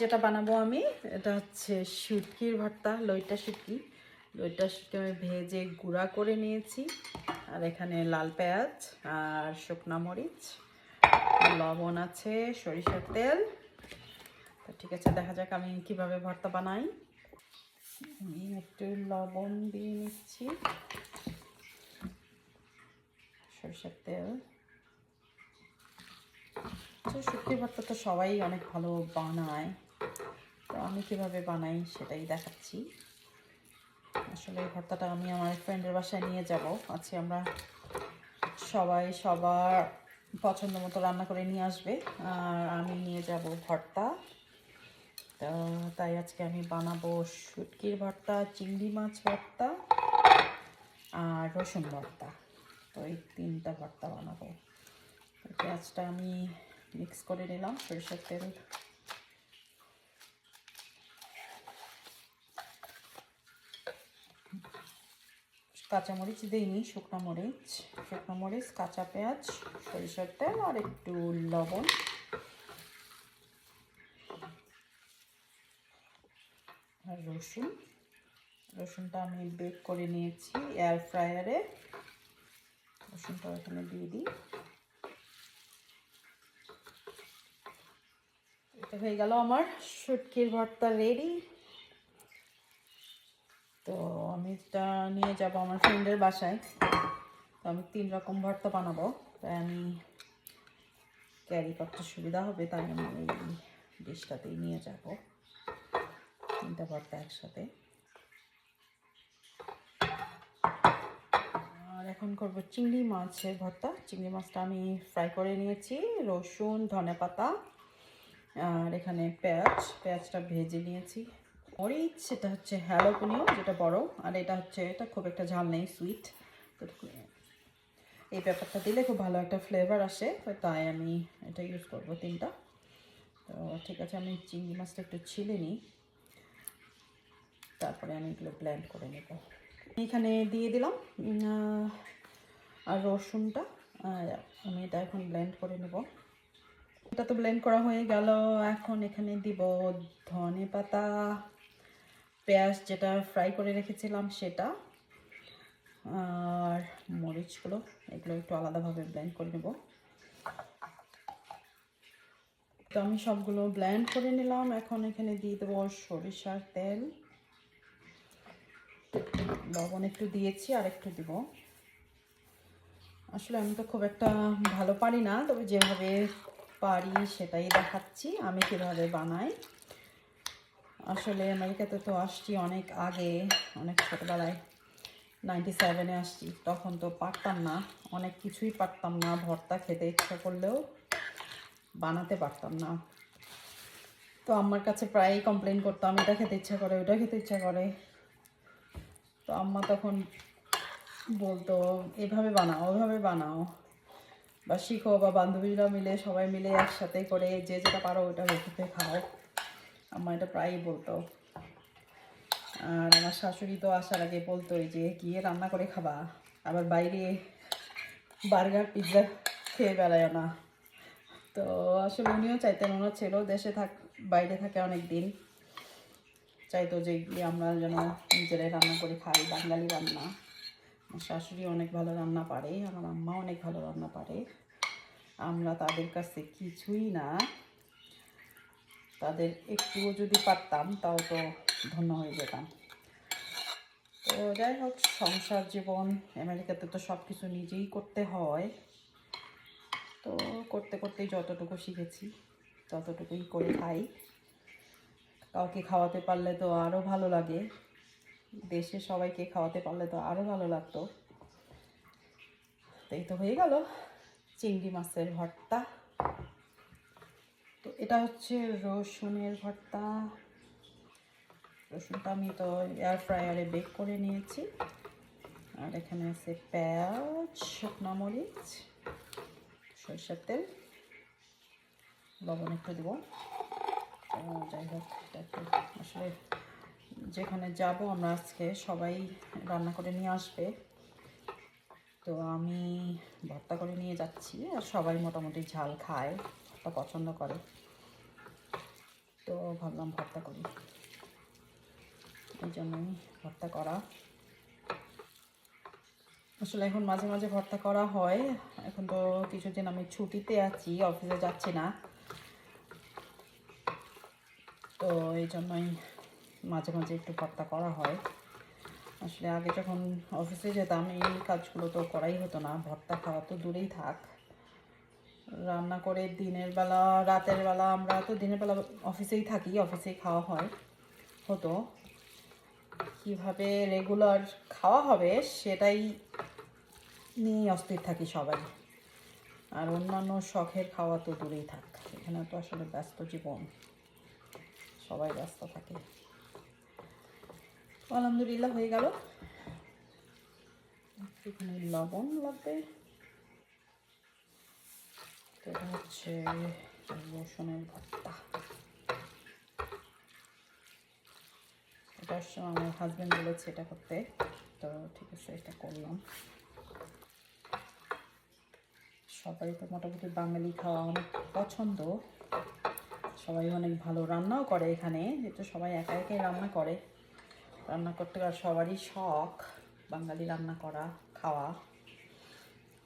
যেটা বানাবো আমি, এটা হচ্ছে শুটকির ভর্তা, লইটা শুটকি লইটা শুটকি আমি ভেজে গুঁড়া করে নিয়েছি। আর এখানে লাল পেঁয়াজ আর শুকনা মরিচ, লবণ আছে, সরিষার তেল। তো ঠিক আছে, দেখা যাক আমি কীভাবে ভর্তা বানাই। আমি একটু লবণ দিয়ে নিচ্ছি। সরিষার তেল। তো শুটকি ভর্তা তো সবাই অনেক ভালো বানায়। তো আমি কীভাবে বানাই সেটাই দেখাচ্ছি। আসলে এই ভর্তাটা আমি আমার ফ্রেন্ডের বাসায় নিয়ে যাব। আজকে আমরা সবাই সবার পছন্দ মতো রান্না করে নিয়ে আসবে। আর আমি নিয়ে যাব ভর্তা। তো তাই আজকে আমি বানাবো শুটকির ভর্তা, চিংড়ি মাছ ভর্তা আর রসুন ভর্তা। তো এই তিনটা ভর্তা বানাবো। পেঁয়াজটা আমি মিক্স করে নিলাম সরিষার তেল কাঁচামরিচ দিইনি শুকনো মরিচ শুকনো মরিচ কাঁচা পেঁয়াজ সরিষার তেল আর একটু লবণ আর রসুন রসুনটা আমি বেক করে নিয়েছি এয়ার ফ্রায়ারে রসুনটা এখানে দিয়ে দিই হয়ে গেল আমার শুটকির ভর্তা রেডি তো আমি এটা নিয়ে যাব আমার ফ্রেন্ডের বাসায়। তো আমি তিন রকম ভর্তা বানাবো। তাই আমি ক্যারি করতে সুবিধা হবে, তাই আমি এই ডিশটাতেই নিয়ে যাব। তিনটা ভর্তা একসাথে। আর এখন করব চিংড়ি মাছের ভর্তা। চিংড়ি মাছটা আমি ফ্রাই করে নিয়েছি, রসুন ধনে পাতা আর এখানে পেঁয়াজ, পেঁয়াজটা ভেজে নিয়েছি। মরিচ সেটা হচ্ছে হ্যালোপনিও যেটা বড়, আর এটা হচ্ছে, এটা খুব একটা ঝাল নেই সুইট তো এই ব্যাপারটা দিলে খুব ভালো একটা ফ্লেভার আসে, তো তাই আমি এটা ইউজ করব তিনটা। তো ঠিক আছে, আমি চিংড়ি মাছটা একটু ছিলে নিই। তারপরে আমি এগুলো ব্লেন্ড করে নেব। এখানে দিয়ে দিলাম আর রসুনটা আমি এটা এখন ব্ল্যান্ড করে নেব। এটা তো ব্লেন্ড করা হয়ে গেল। এখন এখানে দিব ধনে পাতা, পেঁয়াজ যেটা ফ্রাই করে রেখেছিলাম সেটা, আর মরিচগুলো, এগুলো একটু আলাদাভাবে ব্লেন্ড করে নেব। তো আমি সবগুলো ব্লেন্ড করে নিলাম। এখন এখানে দিয়ে দেবো সরিষার তেল। লবণ একটু দিয়েছি, আর একটু দিব। আসলে আমি তো খুব একটা ভালো পারি না, তবে যেভাবে পারি সেটাই দেখাচ্ছি, আমি কীভাবে বানাই। আসলে আমেরিকাতে তো আসছি অনেক আগে, অনেক ছোটোবেলায়। নাইনটি সেভেনে আসছি, তখন তো পারতাম না, অনেক কিছুই পারতাম না, ভর্তা খেতে ইচ্ছা করলেও বানাতে পারতাম না। তো আমার কাছে প্রায়ই কমপ্লেন করতাম, এটা খেতে ইচ্ছা করে ওটা খেতে ইচ্ছা করে। তো আম্মা তখন বলতো, এভাবে বানাও ওইভাবে বানাও। বা শিখো বা বান্ধবীরা মিলে, সবাই মিলে একসাথে করে যে যেটা পারো ওটা রেখে খাও। আম্মা এটা প্রায়ই বলতো। আর আমার শাশুড়ি তো আসার আগে বলতো যে গিয়ে রান্না করে খাবা, আবার বাইরে বার্গার, পিৎজা খেয়ে বেড়ায় না। তো আসলে উনিও চাইতেন, ওনার ছেলেও দেশে থাক, বাইরে থাকে অনেক দিন চাইতো যে আমরা যেন নিজেরাই রান্না করে খাই, বাঙালি রান্না। আমার শাশুড়ি অনেক ভালো রান্না পারে, আমার আম্মা অনেক ভালো রান্না পারে। আমরা তাদের কাছে কিছুই না। তাদের একটুও যদি পারতাম, তাও তো ধন্য হয়ে যেতাম। তো যাই হোক, সংসার, জীবন, আমেরিকাতে তো সব কিছু নিজেই করতে হয়। তো করতে করতেই যতটুকু শিখেছি, ততটুকুই করে খাই। কাউকে খাওয়াতে পারলে তো আরও ভালো লাগে। দেশে সবাইকে খাওয়াতে পারলে তো আরও ভালো লাগতো। তো এই তো হয়ে গেল চিংড়ি মাছের ভর্তা। তো এটা হচ্ছে রসুনের ভর্তা। রসুনটা আমি তো এয়ার ফ্রায়ারে বেক করে নিয়েছি। আর এখানে আছে পেঁয়াজ, শুকনো মরিচ, সরষের তেল, লবণ একটু দেবো। যাই হোক, এটা আসলে যেখানে যাব, আমরা আজকে সবাই রান্না করে নিয়ে আসবে। তো আমি ভর্তা করে নিয়ে যাচ্ছি আর সবাই মোটামুটি ঝাল খায় ভর্তা পছন্দ করে। তো ভাবলাম ভর্তা করি। এই জন্যই ভর্তা করা। আসলে এখন মাঝে মাঝে ভর্তা করা হয়। এখন তো কিছুদিন আমি ছুটিতে আছি, অফিসে যাচ্ছি না। তো এই জন্যই মাঝে মাঝে একটু ভর্তা করা হয়। আসলে আগে যখন অফিসে যেতাম, এই কাজগুলো তো করাই হতো না। ভর্তা খাওয়া তো দূরেই থাক। রান্না করে দিনের বেলা, রাতের বেলা আমরা তো দিনের বেলা অফিসেই থাকি অফিসেই খাওয়া হয়, হতো। কীভাবে রেগুলার খাওয়া হবে সেটাই নিয়ে অস্থির থাকি সবাই। আর অন্যান্য শখের খাওয়া তো দূরেই থাক। এখানে তো আসলে ব্যস্ত জীবন। সবাই ব্যস্ত থাকে। আলহামদুলিল্লাহ, হয়ে গেল। লবণ লাগবে। এটা হচ্ছে রসুনের ভর্তা। এটা আসলে আমার হাজব্যান্ড বলেছে এটা করতে। তো ঠিক আছে, এটা করলাম। সবাই তো মোটামুটি বাঙালি খাওয়া অনেক পছন্দ। সবাই অনেক ভালো রান্নাও করে এখানে। যেহেতু সবাই একা একাই রান্না করে। রান্না করতে আর সবারই শখ, বাঙালি রান্না করা, খাওয়া।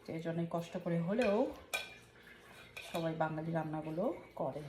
সেই জন্যই কষ্ট করে হলেও সবাই বাঙালি রান্নাগুলো করে।